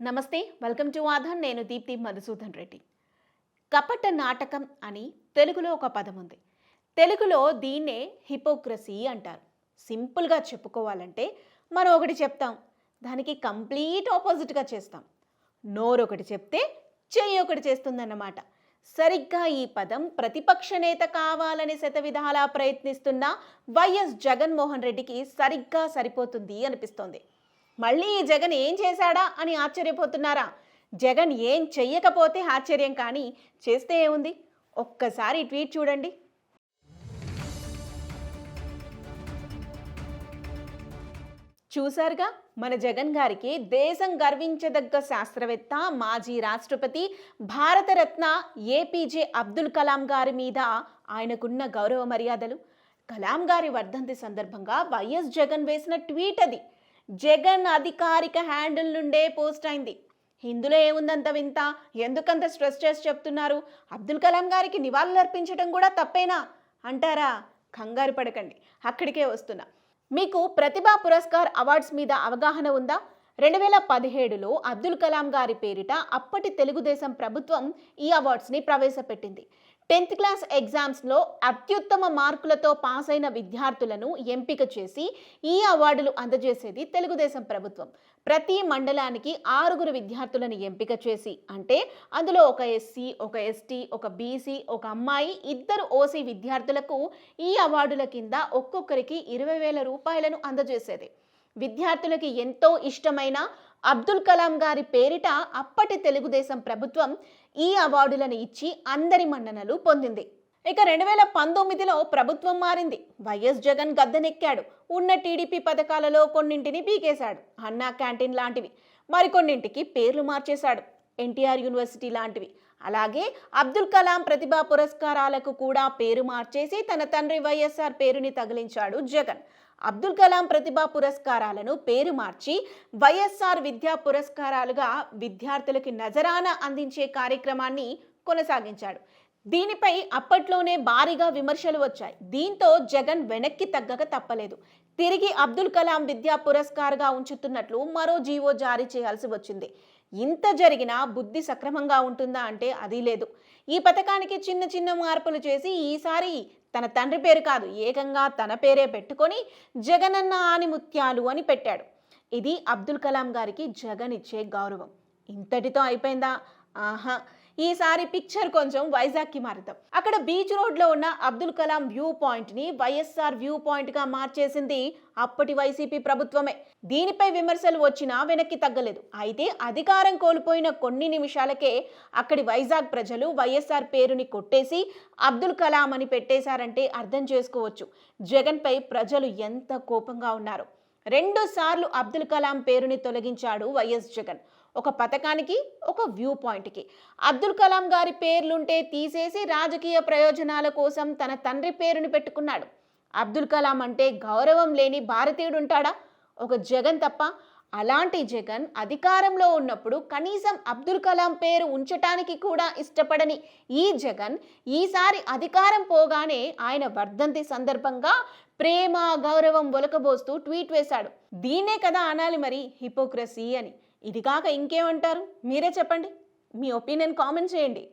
నమస్తే welcome to ఆధాన్ నేను దీప్తి మధుసూదన్ రెడ్డి. కపట నాటకం అని తెలుగులో ఒక పదం ఉంది. తెలుగులో దీన్నే హిపోక్రసీ అంటారు. సింపుల్గా చెప్పుకోవాలంటే మనం ఒకటి చెప్తాం. దానికి కంప్లీట్ ఆపోజిట్గా చేస్తాం. నోరు ఒకటి చెప్తే చెయ్యి ఒకటి చేస్తుందన్నమాట. సరిగ్గా ఈ పదం ప్రతిపక్ష నేత కావాలని శతవిధాలా ప్రయత్నిస్తున్న వైఎస్ జగన్మోహన్ రెడ్డికి సరిగ్గా సరిపోతుంది అనిపిస్తోంది. మళ్ళీ ఈ జగన్ ఏం చేశాడా అని ఆశ్చర్యపోతున్నారా? జగన్ ఏం చెయ్యకపోతే ఆశ్చర్యం కానీ చేస్తే ఏముంది? ఒక్కసారి ట్వీట్ చూడండి. చూశారుగా? మన జగన్ గారికి దేశం గర్వించదగ్గ శాస్త్రవేత్త మాజీ రాష్ట్రపతి భారతరత్న ఏపీజే అబ్దుల్ కలాం గారి మీద ఆయనకున్న గౌరవ మర్యాదలు. కలాం గారి వర్ధంతి సందర్భంగా వైఎస్ జగన్ వేసిన ట్వీట్ అది. జగన్ అధికారిక హ్యాండిల్ నుండే పోస్ట్ అయింది. ఇందులో ఏముందంత వింత? ఎందుకంత స్ట్రెస్ చేసి చెప్తున్నారు? అబ్దుల్ కలాం గారికి నివాళులర్పించడం కూడా తప్పేనా? అంటారా? కంగారు పడకండి అక్కడికే వస్తున్నా. మీకు ప్రతిభా పురస్కార్ అవార్డ్స్ మీద అవగాహన ఉందా? రెండు వేల పదిహేడులో అబ్దుల్ కలాం గారి పేరిట అప్పటి తెలుగుదేశం ప్రభుత్వం ఈ అవార్డ్స్ని ప్రవేశపెట్టింది. టెన్త్ క్లాస్ ఎగ్జామ్స్లో అత్యుత్తమ మార్కులతో పాస్ అయిన విద్యార్థులను ఎంపిక చేసి ఈ అవార్డులు అందజేసేది తెలుగుదేశం ప్రభుత్వం. ప్రతి మండలానికి ఆరుగురు విద్యార్థులను ఎంపిక చేసి అంటే అందులో ఒక ఎస్సీ ఒక ఎస్టీ ఒక బీసీ ఒక అమ్మాయి ఇద్దరు ఓసీ విద్యార్థులకు ఈ అవార్డుల కింద ఒక్కొక్కరికి ఇరవై వేల రూపాయలను అందజేసేది. విద్యార్థులకి ఎంతో ఇష్టమైన అబ్దుల్ కలాం గారి పేరిట అప్పటి తెలుగుదేశం ప్రభుత్వం ఈ అవార్డులను ఇచ్చి అందరి మన్ననలు పొందింది. ఇక రెండు వేల పంతొమ్మిదిలో ప్రభుత్వం మారింది. వైఎస్ జగన్ గద్దెనెక్కాడు. ఉన్న టీడీపీ పథకాలలో కొన్నింటిని పీకేశాడు. అన్నా క్యాంటీన్ లాంటివి. మరికొన్నింటికి పేర్లు మార్చేశాడు. ఎన్టీఆర్ యూనివర్సిటీ లాంటివి. అలాగే అబ్దుల్ కలాం ప్రతిభా పురస్కారాలకు కూడా పేరు మార్చేసి తన తండ్రి వైఎస్ఆర్ పేరుని తగిలించాడు జగన్. అబ్దుల్ కలాం ప్రతిభా పురస్కారాలను పేరు మార్చి వైఎస్ఆర్ విద్యా పురస్కారాలుగా విద్యార్థులకి నజరాన అందించే కార్యక్రమాన్ని కొనసాగించాడు. దీనిపై అప్పట్లోనే భారీగా విమర్శలు వచ్చాయి. దీంతో జగన్ వెనక్కి తగ్గక తప్పలేదు. తిరిగి అబ్దుల్ కలాం విద్యా పురస్కార్గా ఉంచుతున్నట్లు మరో జీవో జారీ చేయాల్సి వచ్చింది. ఇంత జరిగినా బుద్ధి సక్రమంగా ఉంటుందా అంటే అది లేదు. ఈ పథకానికి చిన్న చిన్న మార్పులు చేసి ఈసారి తన తండ్రి పేరు కాదు ఏకంగా తన పేరే పెట్టుకొని జగనన్న ఆనిముత్యాలు అని పెట్టాడు. ఇది అబ్దుల్ కలాం గారికి జగన్ ఇచ్చే గౌరవం. ఇంతటితో అయిపోయిందా? ఆహా ఈసారి పిక్చర్ కొంచెం వైజాగ్కి మారుతాం. అక్కడ బీచ్ రోడ్లో ఉన్న అబ్దుల్ కలాం వ్యూ పాయింట్ని వైఎస్ఆర్ వ్యూ పాయింట్గా మార్చేసింది అప్పటి వైసీపీ ప్రభుత్వమే. దీనిపై విమర్శలు వచ్చినా వెనక్కి తగ్గలేదు. అయితే అధికారం కోల్పోయిన కొన్ని నిమిషాలకే అక్కడి వైజాగ్ ప్రజలు వైఎస్ఆర్ పేరుని కొట్టేసి అబ్దుల్ కలాం అని పెట్టేశారంటే అర్థం చేసుకోవచ్చు. జగన్పై ప్రజలు ఎంత కోపంగా ఉన్నారు? రెండు సార్లు అబ్దుల్ కలాం పేరుని తొలగించాడు వైఎస్ జగన్. ఒక పథకానికి ఒక వ్యూ పాయింట్కి. అబ్దుల్ కలాం గారి పేర్లుంటే తీసేసి రాజకీయ ప్రయోజనాల కోసం తన తండ్రి పేరుని పెట్టుకున్నాడు. అబ్దుల్ కలాం అంటే గౌరవం లేని భారతీయుడు ఉంటాడా ఒక జగన్ తప్ప. అలాంటి జగన్ అధికారంలో ఉన్నప్పుడు కనీసం అబ్దుల్ కలాం పేరు ఉంచటానికి కూడా ఇష్టపడని ఈ జగన్ ఈసారి అధికారం పోగానే ఆయన వర్ధంతి సందర్భంగా ప్రేమ గౌరవం ఒలకబోస్తూ ట్వీట్ వేశాడు. దీన్నే కదా అనాలి మరి హిపోక్రసీ అని. ఇది కాక ఇంకేమంటారు? మీరే చెప్పండి. మీ ఒపీనియన్ కామెంట్ చేయండి.